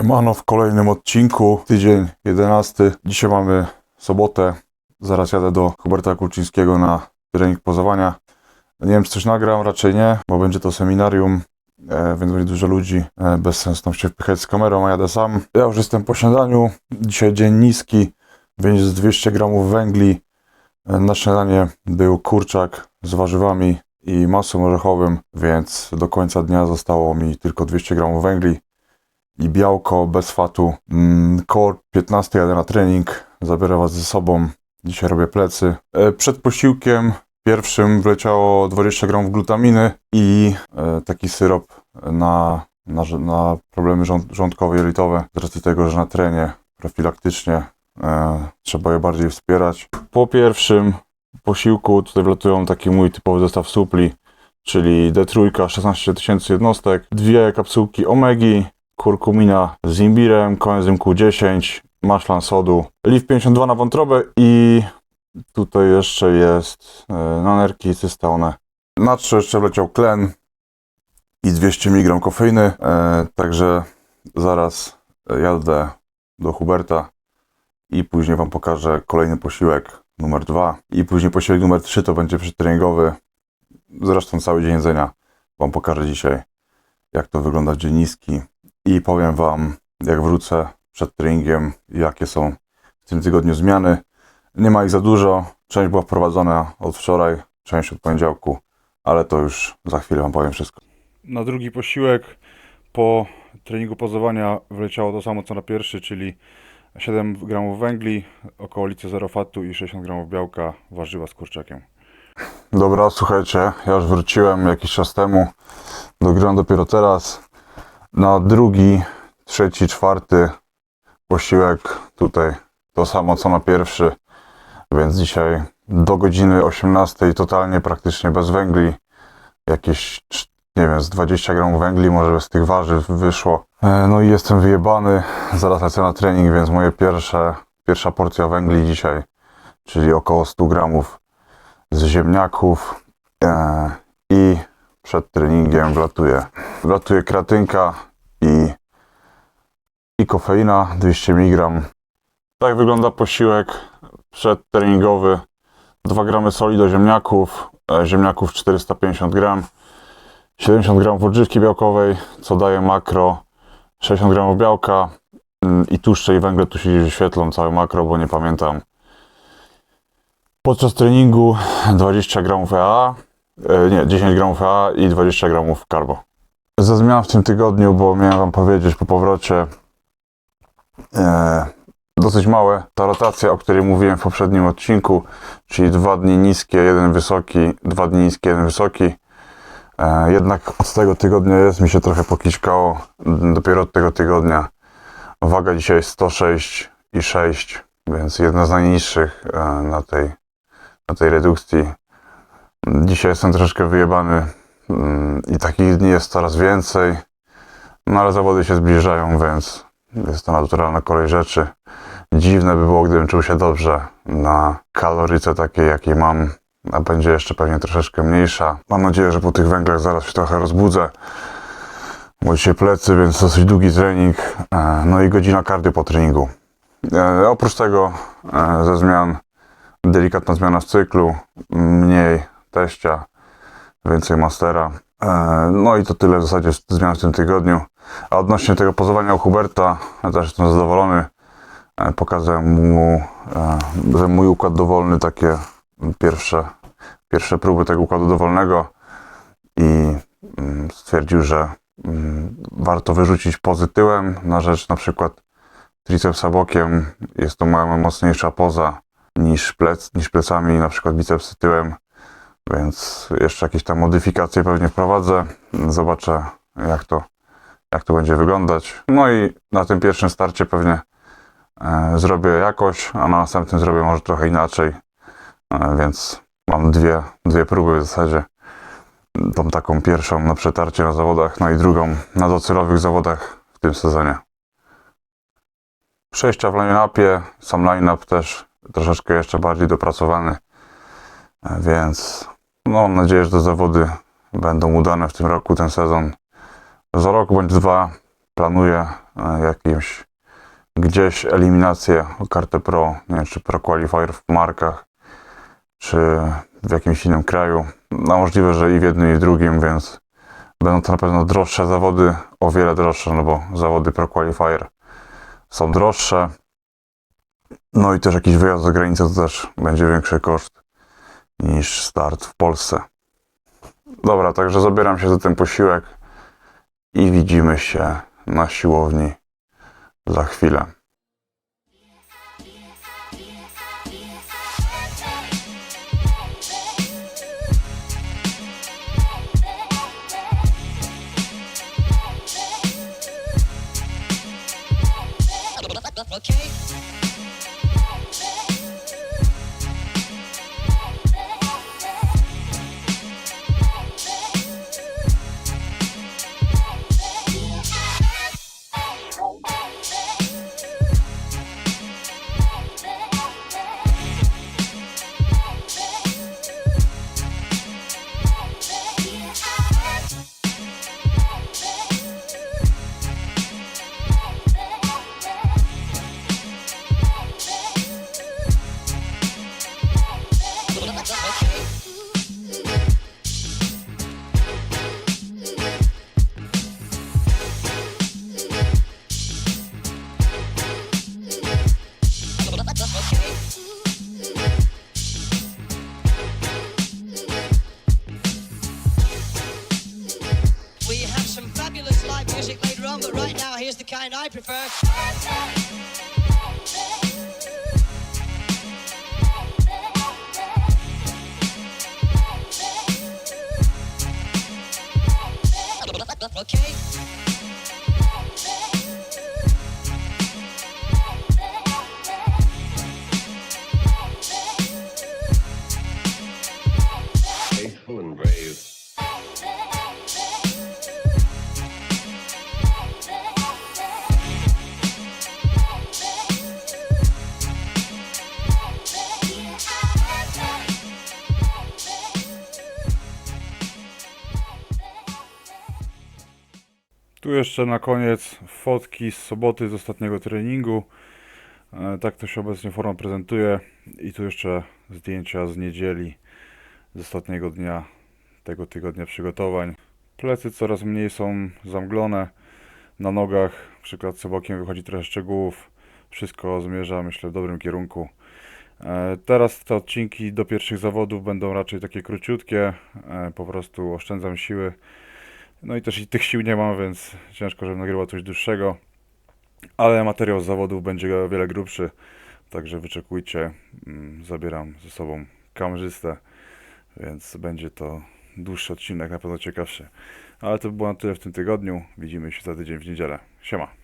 Siemano w kolejnym odcinku, tydzień 11. Dzisiaj mamy sobotę. Zaraz jadę do Huberta Kulczyńskiego na trening pozowania. Nie wiem, czy coś nagram, raczej nie, bo będzie to seminarium, e, więc będzie dużo ludzi. E, bez sensu tam się wpychać z kamerą, a jadę sam. Ja już jestem po śniadaniu. Dzisiaj dzień niski, więc z 200 gramów węgli. E, na śniadanie był kurczak z warzywami i masłem orzechowym, więc do końca dnia zostało mi tylko 200 gramów węgli i białko bez fatu. Mm, Koło 15 jadę na trening, zabiorę Was ze sobą. Dzisiaj robię plecy. E, Przed posiłkiem pierwszym wleciało 20 gramów glutaminy i e, taki syrop na, na, na problemy żołd- żołądkowe jelitowe. Z racji tego, że na trenie profilaktycznie e, trzeba je bardziej wspierać. Po pierwszym posiłku tutaj wlatują taki mój typowy zestaw supli, czyli D3, 16 tysięcy jednostek, dwie kapsułki omegi, kurkumina z imbirem, koenzym Q10, maszlan sodu, LIV 52 na wątrobę i tutaj jeszcze jest e, nanerki cysteone. Na trzy jeszcze wleciał tlen i 200 mg kofeiny, e, także zaraz jadę do Huberta i później Wam pokażę kolejny posiłek numer dwa i później posiłek numer 3 to będzie przedtreningowy. Zresztą cały dzień jedzenia Wam pokażę dzisiaj, jak to wygląda w dzień niski i powiem Wam, jak wrócę przed treningiem, jakie są w tym tygodniu zmiany. Nie ma ich za dużo. Część była wprowadzona od wczoraj, część od poniedziałku, ale to już za chwilę Wam powiem wszystko. Na drugi posiłek po treningu pozowania wleciało to samo co na pierwszy, czyli 7 gramów węgli, około licy 0 fatu i 60 gramów białka, warzywa z kurczakiem. Dobra, słuchajcie, ja już wróciłem jakiś czas temu. Dogrywam dopiero teraz na drugi, trzeci, czwarty posiłek tutaj to samo co na pierwszy, więc dzisiaj do godziny 18 totalnie praktycznie bez węgli, jakieś nie wiem, z 20 gramów węgli może z tych warzyw wyszło. E, No i jestem wyjebany, zaraz lecę na trening, więc moje pierwsze, pierwsza porcja węgli dzisiaj, czyli około 100 gramów z ziemniaków e, i przed treningiem wlatuje, wlatuje kreatynka i, i kofeina 200 mg. Tak wygląda posiłek przedtreningowy. 2 gramy soli do ziemniaków, e, ziemniaków 450 gram, 70 gramów odżywki białkowej, co daje makro 60 gramów białka mm, i tłuszcze i węgle tu się wyświetlą całe makro, bo nie pamiętam. Podczas treningu 20 gramów EA, nie, 10 gramów EA i 20 gramów karbo. Ze zmian w tym tygodniu, bo miałem Wam powiedzieć po powrocie, e, dosyć małe. Ta rotacja, o której mówiłem w poprzednim odcinku, czyli dwa dni niskie, jeden wysoki, dwa dni niskie, jeden wysoki. E, jednak od tego tygodnia jest, mi się trochę pokiczkało. Dopiero od tego tygodnia. Waga dzisiaj jest 106 i 6, więc jedna z najniższych e, na tej, na tej redukcji. Dzisiaj jestem troszeczkę wyjebany mm, i takich dni jest coraz więcej. No ale zawody się zbliżają, więc jest to naturalna kolej rzeczy. Dziwne by było, gdybym czuł się dobrze na kaloryce takiej, jakiej mam, a będzie jeszcze pewnie troszeczkę mniejsza. Mam nadzieję, że po tych węglach zaraz się trochę rozbudzę. Bo dzisiaj plecy, więc dosyć długi trening. e, No i godzina cardio po treningu. E, Oprócz tego e, ze zmian delikatna zmiana w cyklu, mniej teścia, więcej mastera. E, No i to tyle w zasadzie zmian w tym tygodniu. A odnośnie tego pozowania u Huberta, ja też jestem zadowolony. E, Pokazałem mu, e, że mój układ dowolny, takie pierwsze, pierwsze próby tego układu dowolnego i mm, stwierdził, że mm, warto wyrzucić pozy tyłem na rzecz na przykład tricepsa bokiem. Jest to mała mocniejsza poza niż, plec, niż plecami, na przykład bicepsy tyłem, więc jeszcze jakieś tam modyfikacje pewnie wprowadzę. Zobaczę jak to, jak to będzie wyglądać. No i na tym pierwszym starcie pewnie e, zrobię jakoś, a na następnym zrobię może trochę inaczej. E, więc mam dwie, dwie próby w zasadzie. Tą taką pierwszą na przetarcie na zawodach, no i drugą na docelowych zawodach w tym sezonie. Przejścia w line-upie, sam line-up też troszeczkę jeszcze bardziej dopracowany, E, więc no, mam nadzieję, że te zawody będą udane w tym roku, ten sezon. Za rok bądź dwa planuję e, jakimś gdzieś eliminację o kartę Pro, nie wiem, czy Pro Qualifier w markach, czy w jakimś innym kraju. No możliwe, że i w jednym, i w drugim, więc będą to na pewno droższe zawody, o wiele droższe, no bo zawody Pro Qualifier są droższe. No i też jakiś wyjazd za granicę to też będzie większy koszt niż start w Polsce. Dobra, także zabieram się za ten posiłek i widzimy się na siłowni za chwilę. Music later on, but right now, here's the kind I prefer. Okay. Tu jeszcze na koniec fotki z soboty z ostatniego treningu. E, Tak to się obecnie forma prezentuje. I tu jeszcze zdjęcia z niedzieli, z ostatniego dnia tego tygodnia przygotowań. Plecy coraz mniej są zamglone. Na nogach przy klatce bokiem wychodzi trochę szczegółów. Wszystko zmierza, myślę, w dobrym kierunku. E, Teraz te odcinki do pierwszych zawodów będą raczej takie króciutkie. E, Po prostu oszczędzam siły. No i też i tych sił nie mam, więc ciężko, żebym nagrywał coś dłuższego. Ale materiał z zawodów będzie o wiele grubszy, także wyczekujcie. Mm, Zabieram ze sobą kamerzystę, więc będzie to dłuższy odcinek, na pewno ciekawszy. Ale to było na tyle w tym tygodniu. Widzimy się za tydzień w niedzielę. Siema.